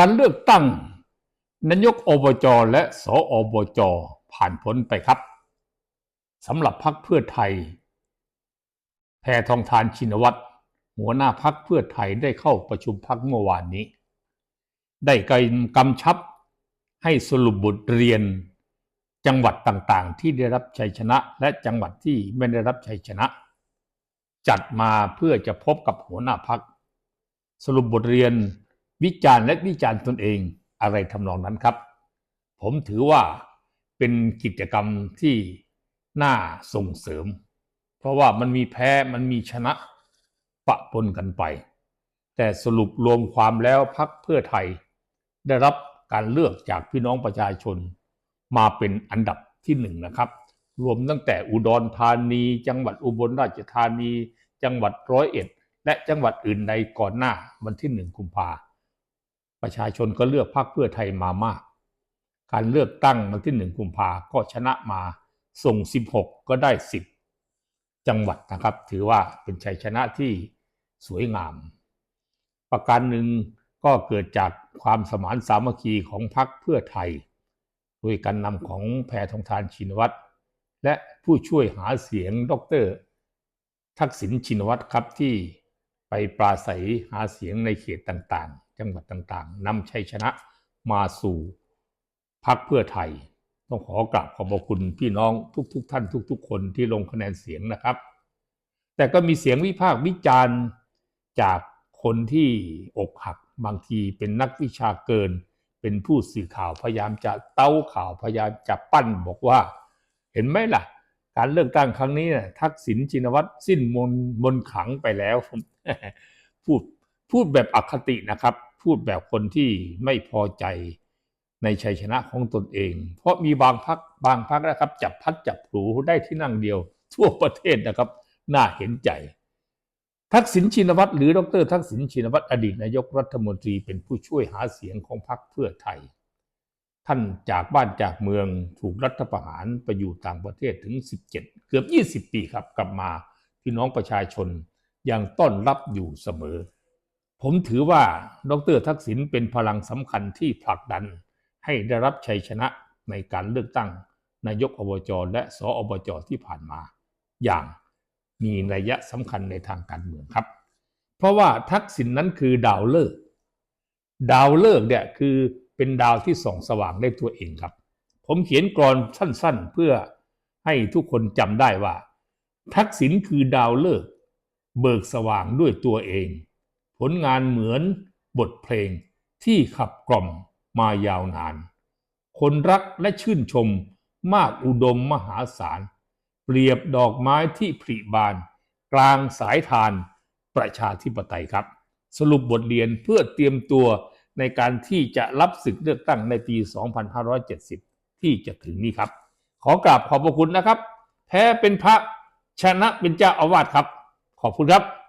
การเลือกตั้งนายกอบจและสออบจผ่านพ้นไปครับสำหรับพรรคเพื่อไทย แพทองทานชินวัตรหัวหน้าพักเพื่อไทยได้เข้าประชุมพักเมื่อวานนี้ ได้กำชับให้สรุปบทเรียน จังหวัดต่างๆ ที่ได้รับชัยชนะ และจังหวัดที่ไม่ได้รับชัยชนะ จัดมาเพื่อจะพบกับหัวหน้าพัก สรุปบทเรียน วิจารณ์และวิจารณ์ตนเองอะไรทำนองนั้นครับ ผมถือว่าเป็นกิจกรรมที่น่าส่งเสริม เพราะว่ามันมีแพ้มันมีชนะปะปนกันไป แต่สรุปรวมความแล้วพักเพื่อไทย ได้รับการเลือกจากพี่น้องประชาชน มาเป็นอันดับที่หนึ่งนะครับ รวมตั้งแต่อุดรธานี จังหวัดอุบลราชธานี จังหวัดร้อยเอ็ด และจังหวัดอื่นใดก่อนหน้าวันที่หนึ่งกุมภา ประชาชนก็เลือกพรรคเพื่อไทยมามาก การเลือกตั้งวันที่หนึ่งกุมภาก็ชนะมาส่ง 16 ก็ได้ 10 จังหวัดนะครับ ถือว่าเป็นชัยชนะที่สวยงาม ประการหนึ่งก็เกิดจากความสมานสามัคคีของพรรคเพื่อไทย โดยการนำของแพทองทานชินวัตรและผู้ช่วยหาเสียงดร ทักษิณชินวัตรครับที่ ไปปราศัยหาเสียงในเขตต่างๆ จังหวัดต่างๆนำชัยชนะมาสู่พรรคเพื่อไทย ต้องขอกราบขอบคุณพี่น้องทุกๆทท่านทุก ๆ คนที่ลงคะแนนเสียงนะครับ แต่ก็มีเสียงวิพากษ์วิจารณ์จากคนที่อกหักบางทีเป็นนักวิชาเกิน เป็นผู้สื่อข่าวพยายามจะเต้าข่าวพยายามจะปั้นบอกว่า เห็นไหมล่ะ การเลือกตั้งครั้งนี้นะทักษิณชินวัตรสิ้นมนมนขังไปแล้ว พูดพูดแบบอคตินะครับ พูดแบบคนที่ไม่พอใจในชัยชนะของตนเอง เพราะมีบางพักบางพักนะครับ จับพัดจับผูได้ที่นั่งเดียว ทั่วประเทศนะครับน่าเห็นใจ ทักษิณชินวัตรหรือดร ทักษิณชินวัตรอดีตนายกรัฐมนตรีเป็นผู้ช่วยหาเสียงของพรรคเพื่อไทย ท่านจากบ้านจากเมืองถูกรัฐประหารไปอยู่ต่างประเทศถึง 17 เกือบ 20 ปีครับกลับมาพี่น้องประชาชน ยังต้อนรับอยู่เสมอ ผมถือว่าดรทักษิณเป็นพลังสำคัญที่ผลักดัน ให้ได้รับชัยชนะในการเลือกตั้ง นายกอบจและสออบจที่ผ่านมา อย่างมีนัยะสำคัญในทางการเมืองครับ เพราะว่าทักษิณนนั้นคือดาวฤกษ์ดาวฤกษ์เนี่ยคือเป็นดาวที่ส่องสว่างได้ตัวเองครับ ผมเขียนกรอนสั้นๆ เพื่อให้ทุกคนจำได้ว่า ทักษิณคือดาวฤกษ์ เบิกสว่างด้วยตัวเอง ผลงานเหมือนบทเพลงที่ขับกล่อมมายาวนาน คนรักและชื่นชมมากอุดมมหาศาล เปรียบดอกไม้ที่ผลิบาน กลางสายทานประชาธิปไตยครับ สรุปบทเรียนเพื่อเตรียมตัวในการที่จะรับศึกเลือกตั้งในปี 2570 ที่จะถึงนี้ครับ ขอกราบขอบพระคุณนะครับ แพ้เป็นพระชนะเป็นเจ้าอาวาสครับ ขอบคุณครับ